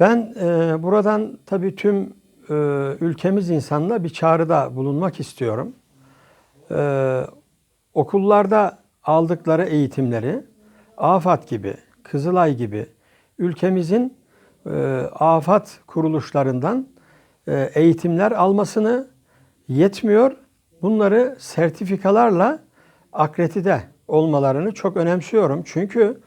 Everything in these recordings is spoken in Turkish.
Ben e, buradan tabii tüm e, ülkemiz insanına bir çağrıda bulunmak istiyorum. E, okullarda aldıkları eğitimleri AFAD gibi, Kızılay gibi ülkemizin e, afat kuruluşlarından e, eğitimler almasını yetmiyor. Bunları sertifikalarla akredite olmalarını çok önemsiyorum. Çünkü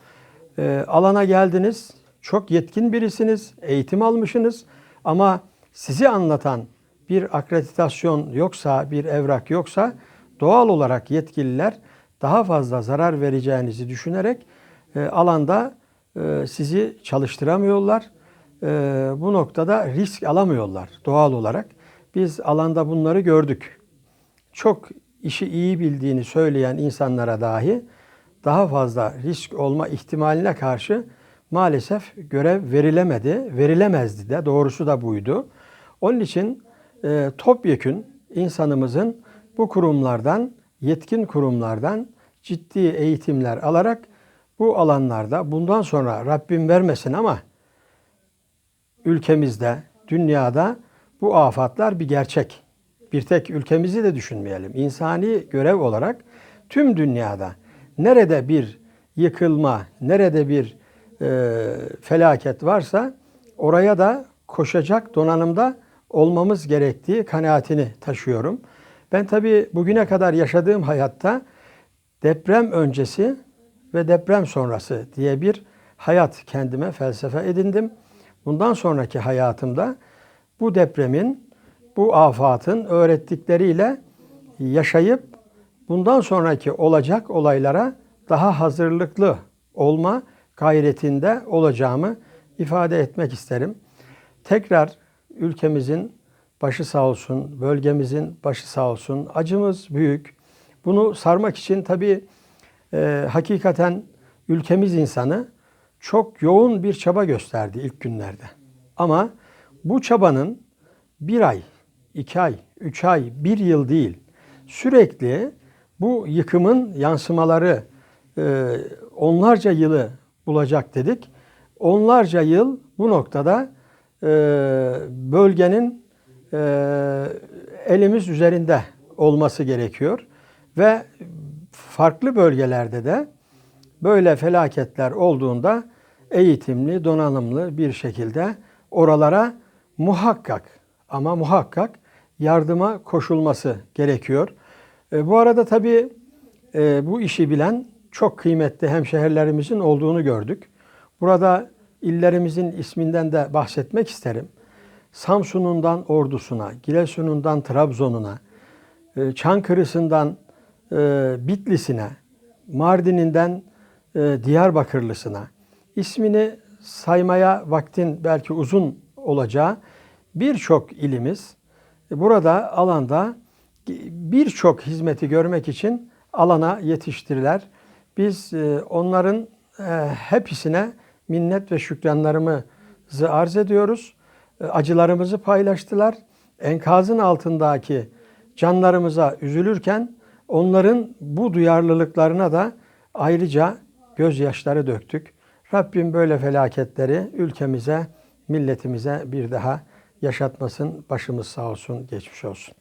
e, alana geldiniz, çok yetkin birisiniz, eğitim almışsınız ama sizi anlatan bir akreditasyon yoksa, bir evrak yoksa doğal olarak yetkililer daha fazla zarar vereceğinizi düşünerek e, alanda e, sizi çalıştıramıyorlar. E, bu noktada risk alamıyorlar doğal olarak. Biz alanda bunları gördük. Çok işi iyi bildiğini söyleyen insanlara dahi daha fazla risk olma ihtimaline karşı maalesef görev verilemedi, verilemezdi de doğrusu da buydu. Onun için e, topyekün insanımızın bu kurumlardan, yetkin kurumlardan ciddi eğitimler alarak bu alanlarda bundan sonra Rabbim vermesin ama ülkemizde, dünyada bu afatlar bir gerçek. Bir tek ülkemizi de düşünmeyelim. İnsani görev olarak tüm dünyada nerede bir yıkılma, nerede bir e, felaket varsa oraya da koşacak donanımda olmamız gerektiği kanaatini taşıyorum. Ben tabii bugüne kadar yaşadığım hayatta deprem öncesi ve deprem sonrası diye bir hayat kendime felsefe edindim. Bundan sonraki hayatımda bu depremin, bu afatın öğrettikleriyle yaşayıp bundan sonraki olacak olaylara daha hazırlıklı olma gayretinde olacağımı ifade etmek isterim. Tekrar ülkemizin başı sağ olsun, bölgemizin başı sağ olsun. Acımız büyük. Bunu sarmak için tabii e, hakikaten ülkemiz insanı çok yoğun bir çaba gösterdi ilk günlerde. Ama bu çabanın bir ay, iki ay, üç ay, bir yıl değil, sürekli bu yıkımın yansımaları e, onlarca yılı bulacak dedik. Onlarca yıl bu noktada e, bölgenin e, elimiz üzerinde olması gerekiyor ve farklı bölgelerde de böyle felaketler olduğunda eğitimli, donanımlı bir şekilde oralara muhakkak ama muhakkak yardıma koşulması gerekiyor. E, bu arada tabii e, bu işi bilen çok kıymetli hemşehrilerimizin olduğunu gördük. Burada illerimizin isminden de bahsetmek isterim. Samsun'undan Ordus'una, Giresun'undan Trabzon'una, e, Çankırı'sından e, Bitlis'ine, Mardin'inden e, Diyarbakırlısına, ismini saymaya vaktin belki uzun olacağı birçok ilimiz burada alanda birçok hizmeti görmek için alana yetiştiriler. Biz onların hepsine minnet ve şükranlarımızı arz ediyoruz. Acılarımızı paylaştılar. Enkazın altındaki canlarımıza üzülürken onların bu duyarlılıklarına da ayrıca gözyaşları döktük. Rabbim böyle felaketleri ülkemize, milletimize bir daha yaşatmasın. Başımız sağ olsun, geçmiş olsun.